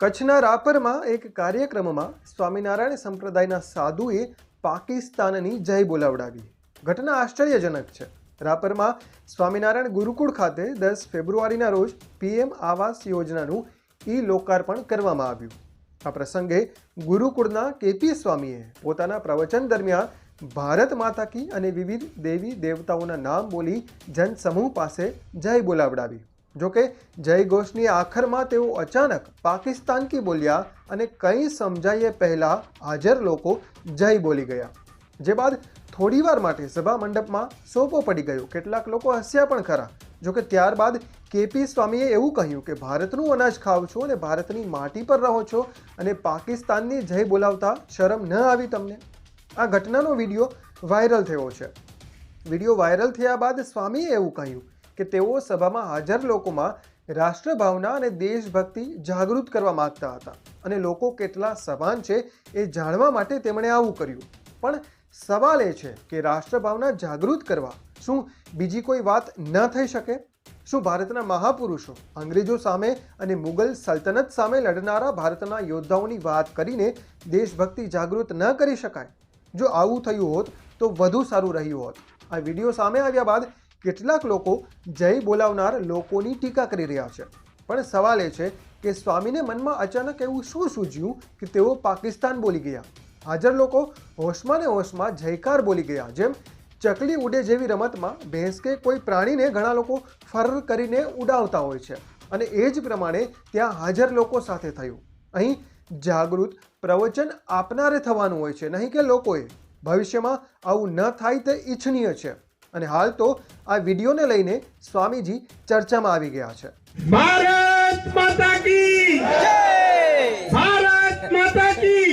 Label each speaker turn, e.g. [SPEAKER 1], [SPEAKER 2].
[SPEAKER 1] કચ્છના રાપરમાં એક કાર્યક્રમમાં સ્વામિનારાયણ સંપ્રદાયના સાધુએ પાકિસ્તાનની જય બોલાવડાવી. ઘટના આશ્ચર્યજનક છે. રાપરમાં સ્વામિનારાયણ ગુરુકુળ ખાતે દસ ફેબ્રુઆરીના રોજ પીએમ આવાસ યોજનાનું ઈ લોકાર્પણ કરવામાં આવ્યું. આ પ્રસંગે ગુરુકુળના કેપી સ્વામીએ પોતાના પ્રવચન દરમિયાન ભારત માતા કી અને વિવિધ દેવી દેવતાઓના નામ બોલી જનસમૂહ પાસે જય બોલાવડાવી. જોકે જય ઘોષની આખરમાં તેઓ અચાનક પાકિસ્તાન કી બોલ્યા અને કંઈ સમજાઈએ પહેલાં હાજર લોકો જય બોલી ગયા. જે બાદ થોડીવાર માટે સભા મંડપમાં સોપો પડી ગયો. કેટલાક લોકો હસ્યા પણ ખરા. જોકે ત્યારબાદ કેપી સ્વામીએ એવું કહ્યું કે, ભારતનું અનાજ ખાવ છો અને ભારતની માટી પર રહો છો અને પાકિસ્તાનની જય બોલાવતા શરમ ન આવી તમને. આ ઘટનાનો વીડિયો વાયરલ થયો છે. વીડિયો વાયરલ થયા બાદ સ્વામીએ એવું કહ્યું કે તેઓ સભામાં હાજર લોકોમાં રાષ્ટ્રભાવના અને દેશભક્તિ જાગૃત કરવા માગતા હતા. અને લોકો કેટલા સભાન છે એ જાણવા માટે તેમણે આવું કર્યું. પણ સવાલ એ છે કે રાષ્ટ્રભાવના જાગૃત કરવા શું બીજી કોઈ વાત ન થઈ શકે? શું ભારતના મહાપુરુષો અંગ્રેજો સામે અને મુગલ સલ્તનત સામે લડનારા ભારતના યોદ્ધાઓની વાત કરીને દેશભક્તિ જાગૃત ન કરી શકાય? જો આવું થયું હોત તો વધુ સારું રહ્યું હોત. આ વીડિયો સામે આવ્યા બાદ કેટલાક લોકો જય બોલાવનાર લોકોની ટીકા કરી રહ્યા છે. પણ સવાલ એ છે કે સ્વામીને મનમાં અચાનક એવું શું સૂઝ્યું કે તેઓ પાકિસ્તાન બોલી ગયા? હાજર લોકો હોશમાં ને હોશમાં જયકાર બોલી ગયા, જેમ ચકલી ઉડે જેવી રમતમાં ભેંસ કે કોઈ પ્રાણીને ઘણા લોકો ફર કરીને ઉડાવતા હોય છે અને એ જ પ્રમાણે ત્યાં હાજર લોકો સાથે થયું. અહીં જાગૃત પ્રવચન આપનારે થવાનું હોય છે, નહીં કે લોકોએ. ભવિષ્યમાં આવું ન થાય તે ઈચ્છનીય છે. અને હાલ તો આ વિડીયોને લઈને સ્વામીજી ચર્ચામાં આવી ગયા છે.
[SPEAKER 2] ભારત માતા કી ભારત માતા કી